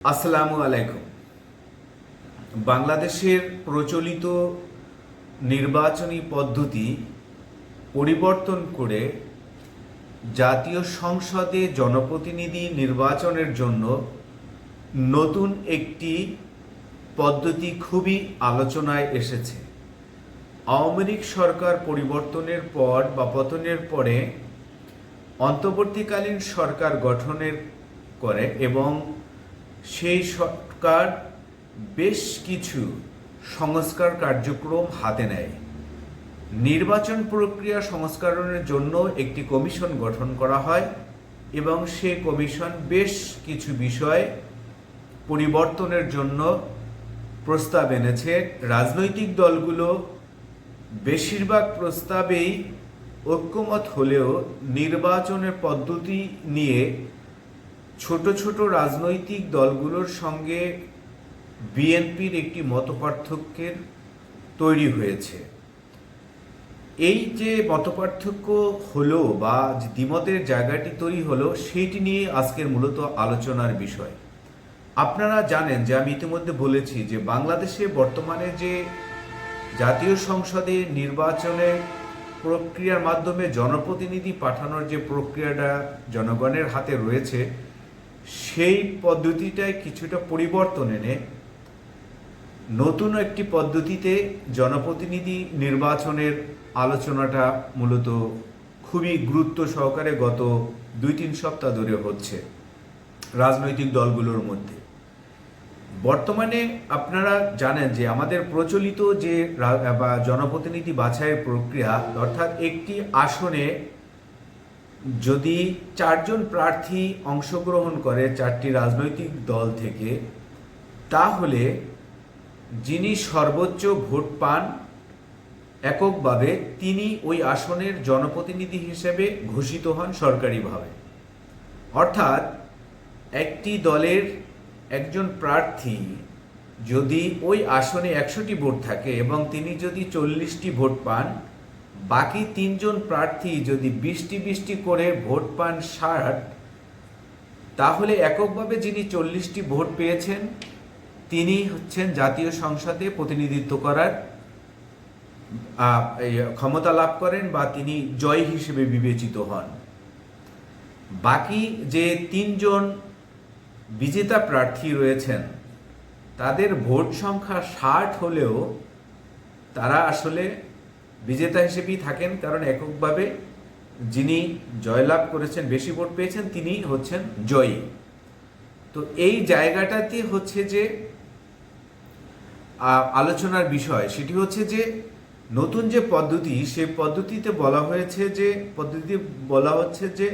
আসসালামু আলাইকুম। বাংলাদেশের প্রচলিত নির্বাচনী পদ্ধতি পরিবর্তন করে জাতীয় সংসদে জনপ্রতিনিধি নির্বাচনের জন্য নতুন একটি পদ্ধতি খুবই আলোচনায় এসেছে। আওয়ামী লীগ সরকার পরিবর্তনের পর বা পতনের পরে অন্তর্বর্তীকালীন সরকার গঠনের করে এবং সেই সরকার বেশ কিছু সংস্কার কার্যক্রম হাতে নেয়। নির্বাচন প্রক্রিয়া সংস্করণের জন্য একটি কমিশন গঠন করা হয় এবং সেই কমিশন বেশ কিছু বিষয় পরিবর্তনের জন্য প্রস্তাব এনেছে। রাজনৈতিক দলগুলো বেশিরভাগ প্রস্তাবেই ঐক্যমত হলেও নির্বাচনের পদ্ধতি নিয়ে ছোট ছোট রাজনৈতিক দলগুলোর সঙ্গে বিএনপির একটি মতপার্থক্যের তৈরি হয়েছে। এই যে মতপার্থক্য হলো বা দ্বিমতের জায়গাটি তৈরি হলো, সেইটি নিয়ে আজকের মূলত আলোচনার বিষয়। আপনারা জানেন যে আমি ইতিমধ্যে বলেছি যে বাংলাদেশে বর্তমানে যে জাতীয় সংসদে নির্বাচনের প্রক্রিয়ার মাধ্যমে জনপ্রতিনিধি পাঠানোর যে প্রক্রিয়াটা জনগণের হাতে রয়েছে সেই পদ্ধতিটায় কিছুটা পরিবর্তন এনে নতুন একটি পদ্ধতিতে জনপ্রতিনিধি নির্বাচনের আলোচনাটা মূলত খুবই গুরুত্ব সহকারে গত দুই তিন সপ্তাহ ধরে হচ্ছে রাজনৈতিক দলগুলোর মধ্যে। বর্তমানে আপনারা জানেন যে আমাদের প্রচলিত যে জনপ্রতিনিধি বাছাইয়ের প্রক্রিয়া, অর্থাৎ একটি আসনে যদি চারজন প্রার্থী অংশগ্রহণ করে চারটি রাজনৈতিক দল থেকে, তাহলে যিনি সর্বোচ্চ ভোট পান এককভাবে তিনি ওই আসনের জনপ্রতিনিধি হিসেবে ঘোষিত হন সরকারিভাবে। অর্থাৎ একটি দলের একজন প্রার্থী যদি ওই আসনে একশোটি ভোট থাকে এবং তিনি যদি চল্লিশটি ভোট পান বাকি তিনজন প্রার্থী যদি বৃষ্টি বিশটি করে ভোট পান ষাট, তাহলে এককভাবে যিনি চল্লিশটি ভোট পেয়েছেন, তিনি হচ্ছেন জাতীয় সংসদে প্রতিনিধিত্ব করার ক্ষমতা লাভ করেন বা তিনি জয়ী হিসেবে বিবেচিত হন। বাকি যে তিনজন বিজেতা প্রার্থী রয়েছেন, তাদের ভোট সংখ্যা ষাট হলেও তারা আসলে বিজেতা হিসেবেই থাকেন, কারণ এককভাবে যিনি জয়লাভ করেছেন, বেশি ভোট পেয়েছেন তিনি হচ্ছেন জয়ী। তো এই জায়গাটাতে হচ্ছে যে আলোচনার বিষয় সেটি হচ্ছে যে, নতুন যে পদ্ধতি, সে পদ্ধতিতে বলা হয়েছে যে, পদ্ধতিতে বলা হচ্ছে যে,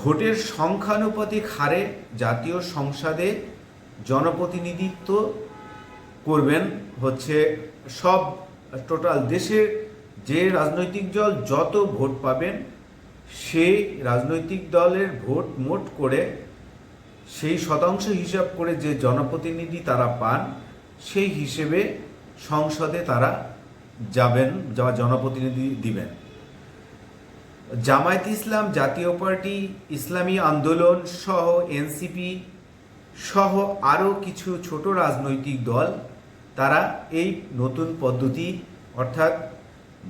ভোটের সংখ্যানুপাতিক হারে জাতীয় সংসদে জনপ্রতিনিধিত্ব করবেন হচ্ছে সব টোটাল দেশের যে রাজনৈতিক দল যত ভোট পাবেন, সেই রাজনৈতিক দলের ভোট মোট করে সেই শতাংশ হিসাব করে যে জনপ্রতিনিধি তারা পান, সেই হিসেবে সংসদে তারা যাবেন যা জনপ্রতিনিধি দিবেন। জামায়াত ইসলাম, জাতীয় পার্টি, ইসলামী আন্দোলন সহ এনসিপি সহ আরও কিছু ছোট রাজনৈতিক দল তারা এই নতুন পদ্ধতি, অর্থাৎ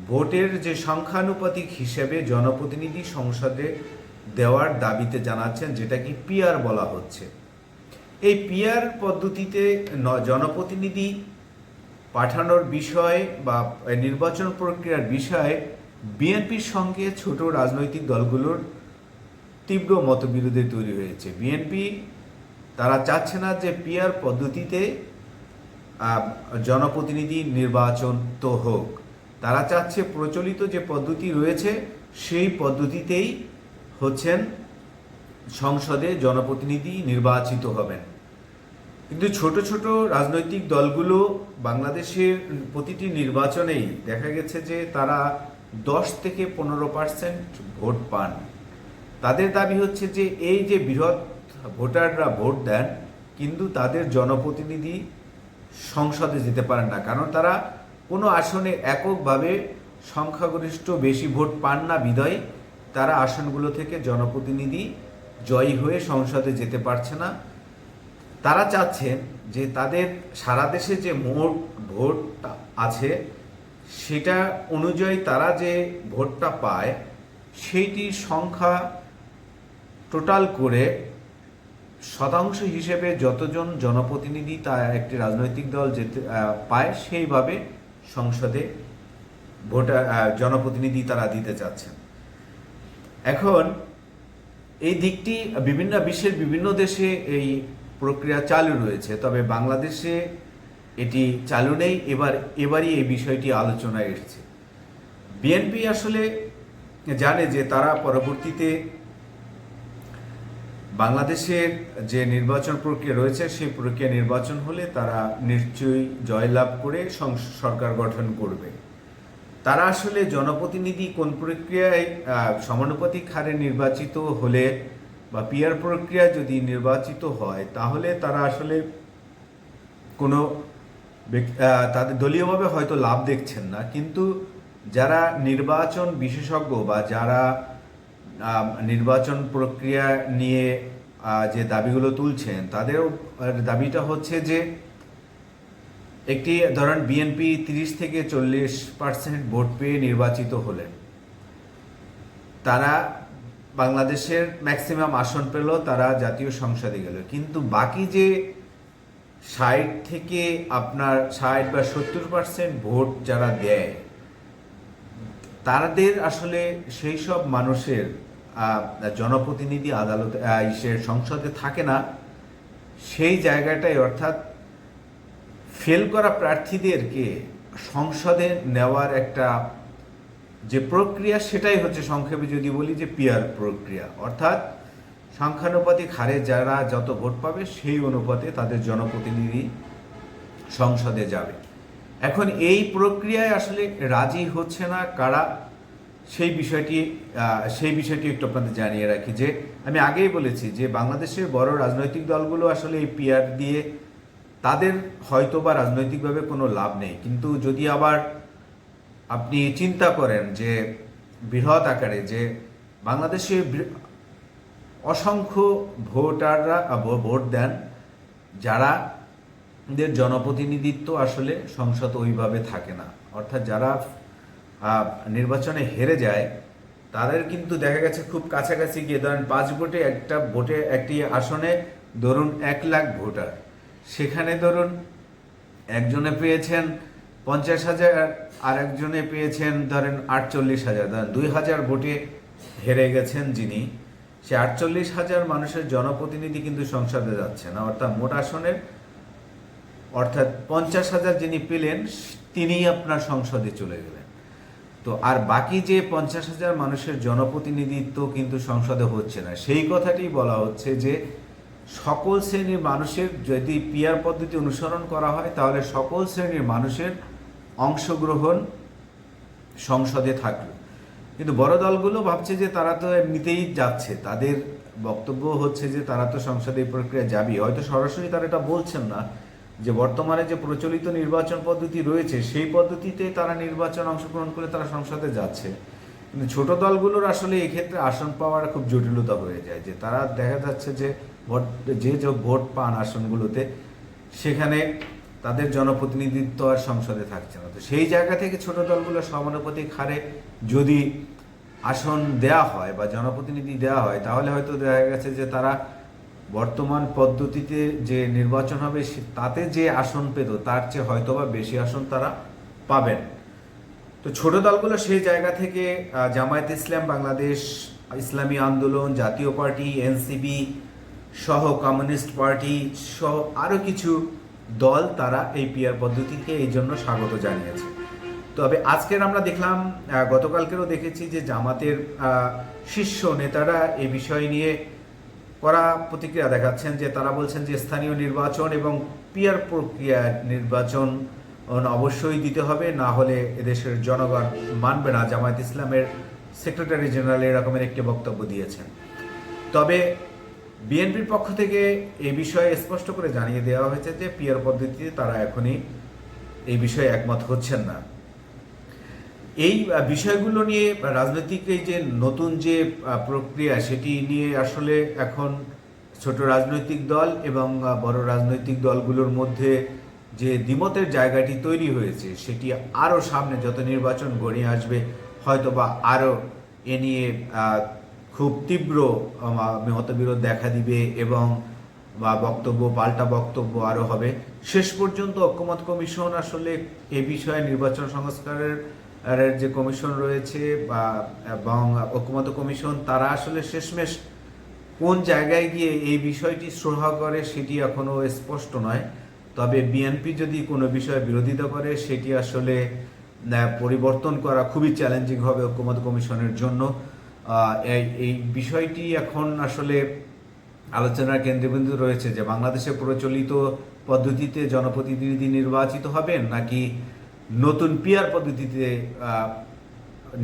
ভোটের যে সংখ্যানুপাতিক হিসেবে জনপ্রতিনিধি সংসদে দেওয়ার দাবিতে জানাচ্ছেন, যেটা কি পিআর বলা হচ্ছে। এই পিয়ার পদ্ধতিতে জনপ্রতিনিধি পাঠানোর বিষয়ে বা নির্বাচন প্রক্রিয়ার বিষয়ে বিএনপির সঙ্গে ছোট রাজনৈতিক দলগুলোর তীব্র মতবিরোধে তৈরি হয়েছে। বিএনপি, তারা চাচ্ছে না যে পিআর পদ্ধতিতে জনপ্রতিনিধি নির্বাচন তো হোক। তারা চাচ্ছে প্রচলিত যে পদ্ধতি রয়েছে, সেই পদ্ধতিতেই হচ্ছেন সংসদে জনপ্রতিনিধি নির্বাচিত হবেন। কিন্তু ছোট ছোট রাজনৈতিক দলগুলো বাংলাদেশের প্রতিটি নির্বাচনেই দেখা গেছে যে তারা দশ থেকে পনেরো পার্সেন্ট ভোট পান। তাদের দাবি হচ্ছে যে এই যে বৃহৎ ভোটাররা ভোট দেন, কিন্তু তাদের জনপ্রতিনিধি সংসদে যেতে পারেন না, কারণ তারা কোনো আসনে এককভাবে সংখ্যাগরিষ্ঠ বেশি ভোট পান না বিদায় তারা আসনগুলো থেকে জনপ্রতিনিধি জয়ী হয়ে সংসদে যেতে পারছে না। তারা চাচ্ছেন যে তাদের সারা দেশে যে মোট ভোট আছে, সেটা অনুযায়ী তারা যে ভোটটা পায়, সেইটির সংখ্যা টোটাল করে শতাংশ হিসেবে যতজন জনপ্রতিনিধি তা একটি রাজনৈতিক দল যেতে পায়, সেইভাবে সংসদে ভোটার জনপ্রতিনিধি তারা দিতে চাচ্ছেন। এখন এই দিকটি বিভিন্ন, বিশ্বের বিভিন্ন দেশে এই প্রক্রিয়া চালু রয়েছে, তবে বাংলাদেশে এটি চালু নেই। এবার, এবারই এই বিষয়টি আলোচনায় এসেছে। বিএনপি আসলে জানে যে তারা পরবর্তীতে বাংলাদেশের যে নির্বাচন প্রক্রিয়া রয়েছে, সেই প্রক্রিয়া নির্বাচন হলে তারা নিশ্চয়ই জয়লাভ করে সরকার গঠন করবে। তারা আসলে জনপ্রতিনিধি কোন প্রক্রিয়ায় সমানুপাতিক হারে নির্বাচিত হলে বা পিয়ার প্রক্রিয়া যদি নির্বাচিত হয়, তাহলে তারা আসলে কোনো তাদের দলীয়ভাবে হয়তো লাভ দেখছেন না। কিন্তু যারা নির্বাচন বিশেষজ্ঞ বা যারা নির্বাচন প্রক্রিয়া নিয়ে যে দাবিগুলো তুলছেন তাদের দাবিটা হচ্ছে যে একটি, ধরেন বিএনপি তিরিশ থেকে চল্লিশ পার্সেন্ট ভোট পেয়ে নির্বাচিত হলেন। তারা বাংলাদেশের ম্যাক্সিমাম আসন পেল তারা জাতীয় সংসদে গেল। কিন্তু বাকি যে ষাট থেকে আপনার ষাট বা সত্তর পার্সেন্ট ভোট যারা দেয়, তাদের আসলে সেই সব মানুষের জনপ্রতিনিধি আদালতে ইসে সংসদে থাকে না, সেই জায়গাটায় অর্থাৎ ফেল করা প্রার্থীদেরকে সংসদে নেওয়ার একটা যে প্রক্রিয়া, সেটাই হচ্ছে সংক্ষেপে যদি বলি যে পিয়ার প্রক্রিয়া। অর্থাৎ সংখ্যানুপাতিক হারে যারা যত ভোট পাবে, সেই অনুপাতে তাদের জনপ্রতিনিধি সংসদে যাবে। এখন এই প্রক্রিয়ায় আসলে রাজি হচ্ছে না কারা? সেই বিষয়টি সেই বিষয়টি একটু আপনাদের জানিয়ে রাখি যে, আমি আগেই বলেছি যে বাংলাদেশের বড় রাজনৈতিক দলগুলো আসলে এই পিয়ার দিয়ে তাদের হয়তো বা রাজনৈতিকভাবে কোনো লাভ নেই। কিন্তু যদি আবার আপনি চিন্তা করেন যে, বৃহৎ আকারে যে বাংলাদেশে অসংখ্য ভোটাররা ভোট দেন, যারা দের জনপ্রতিনিধিত্ব আসলে সংসদ ওইভাবে থাকে না। অর্থাৎ যারা নির্বাচনে হেরে যায়, তাদের কিন্তু দেখা গেছে খুব কাছাকাছি গিয়ে, ধরেন পাঁচ ভোটে একটা ভোটে একটি আসনে ধরুন এক লাখ ভোটার, সেখানে ধরুন একজনে পেয়েছেন পঞ্চাশ হাজার আর একজনে পেয়েছেন ধরেন আটচল্লিশ হাজার, ধরেন দুই হাজার ভোটে হেরে গেছেন যিনি, সে আটচল্লিশ হাজার মানুষের জনপ্রতিনিধি কিন্তু সংসদে যাচ্ছে না, অর্থাৎ মোট আসনের অর্থাৎ পঞ্চাশ হাজার যিনি পেলেন, তিনিই আপনার সংসদে চলে গেলেন। তো আর বাকি যে পঞ্চাশ হাজার মানুষের জনপ্রতিনিধিত্ব কিন্তু সংসদে হচ্ছে না, সেই কথাটি বলা হচ্ছে যে সকল শ্রেণির মানুষের যদি পিয়ার পদ্ধতি অনুসরণ করা হয়, তাহলে সকল শ্রেণির মানুষের অংশগ্রহণ সংসদে থাকল কিন্তু বড় দলগুলো ভাবছে যে তারা তো এমনিতেই যাচ্ছে, তাদের বক্তব্য হচ্ছে যে তারা তো সংসদে এই প্রক্রিয়া যাবে হয়তো সরাসরি তারা এটা বলছেন না। যে বর্তমানে যে প্রচলিত নির্বাচন পদ্ধতি রয়েছে, সেই পদ্ধতিতে তারা নির্বাচন অংশগ্রহণ করে তারা সংসদে যাচ্ছে। কিন্তু ছোট দলগুলোর আসলে এক্ষেত্রে আসন পাওয়ার খুব জটিলতা হয়ে যায়। যে তারা দেখা যাচ্ছে যে ভোট, যে যে ভোট পান আসনগুলোতে, সেখানে তাদের জনপ্রতিনিধিত্ব আর সংসদে থাকছে না। তো সেই জায়গা থেকে ছোট দলগুলো সমানুপাতিক হারে যদি আসন দেয়া হয় বা জনপ্রতিনিধি দেওয়া হয়, তাহলে হয়তো দেখা গেছে যে তারা বর্তমান পদ্ধতিতে যে নির্বাচন হবে তাতে যে আসন পেত, তার চেয়ে হয়তো বা বেশি আসন তারা পাবেন। তো ছোট দলগুলো সেই জায়গা থেকে জামায়াত ইসলাম, বাংলাদেশ, ইসলামী আন্দোলন, জাতীয় পার্টি এনসিবি সহ কমিউনিস্ট পার্টি সহ আরও কিছু দল তারা এই পিয়ার পদ্ধতিকে এই জন্য স্বাগত জানিয়েছে। তবে আজকের আমরা দেখলাম গতকালকেরও দেখেছি যে জামাতের শীর্ষ নেতারা এই বিষয় নিয়ে কড়া প্রতিক্রিয়া দেখাচ্ছেন যে তারা বলছেন যে স্থানীয় নির্বাচন এবং পিয়ার প্রক্রিয়া নির্বাচন অবশ্যই দিতে হবে, না হলে এদেশের জনগণ মানবে না। জামায়াত ইসলামের সেক্রেটারি জেনারেল এরকমের একটি বক্তব্য দিয়েছেন। তবে বিএনপির পক্ষ থেকে এই বিষয়ে স্পষ্ট করে জানিয়ে দেওয়া হয়েছে যে পিয়ার পদ্ধতিতে তারা এখনই এই বিষয়ে একমত হচ্ছেন না। এই বিষয়গুলো নিয়ে রাজনৈতিক এই যে নতুন যে প্রক্রিয়া সেটি নিয়ে আসলে এখন ছোট রাজনৈতিক দল এবং বড় রাজনৈতিক দলগুলোর মধ্যে যে দ্বিমতের জায়গাটি তৈরি হয়েছে সেটি আরও সামনে যত নির্বাচন গড়িয়ে আসবে, হয়তোবা আরও এ নিয়ে খুব তীব্র মতবিরোধ দেখা দিবে এবং, বা বক্তব্য, পাল্টা বক্তব্য আরও হবে। শেষ পর্যন্ত ঐক্যমত কমিশন আসলে এ বিষয়ে নির্বাচন সংস্কারের এর যে কমিশন রয়েছে বা, এবং ঐক্যমত কমিশন, তারা আসলে শেষমেশ কোন জায়গায় গিয়ে এই বিষয়টি শ্রদ্ধা করে সেটি এখনও স্পষ্ট নয়। তবে বিএনপি যদি কোনো বিষয়ে বিরোধিতা করে, সেটি আসলে পরিবর্তন করা খুবই চ্যালেঞ্জিং হবে ঐক্যমত কমিশনের জন্য। এই বিষয়টি এখন আসলে আলোচনার কেন্দ্রবিন্দু রয়েছে যে বাংলাদেশে প্রচলিত পদ্ধতিতে জনপ্রতিনিধি নির্বাচিত হবেন নাকি নতুন পিয়ার পদ্ধতিতে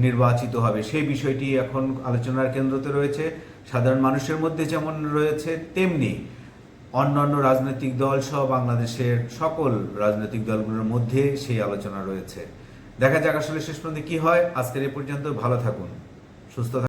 নির্বাচিত হবে। সেই বিষয়টি এখন আলোচনার কেন্দ্রতে রয়েছে। সাধারণ মানুষের মধ্যে যেমন রয়েছে, তেমনি অন্যান্য রাজনৈতিক দল সহ বাংলাদেশের সকল রাজনৈতিক দলগুলোর মধ্যে সেই আলোচনা রয়েছে। দেখা যাক আসলে শেষ পর্যন্ত কি হয়। আজকের এ পর্যন্ত ভালো থাকুন। সুস্থ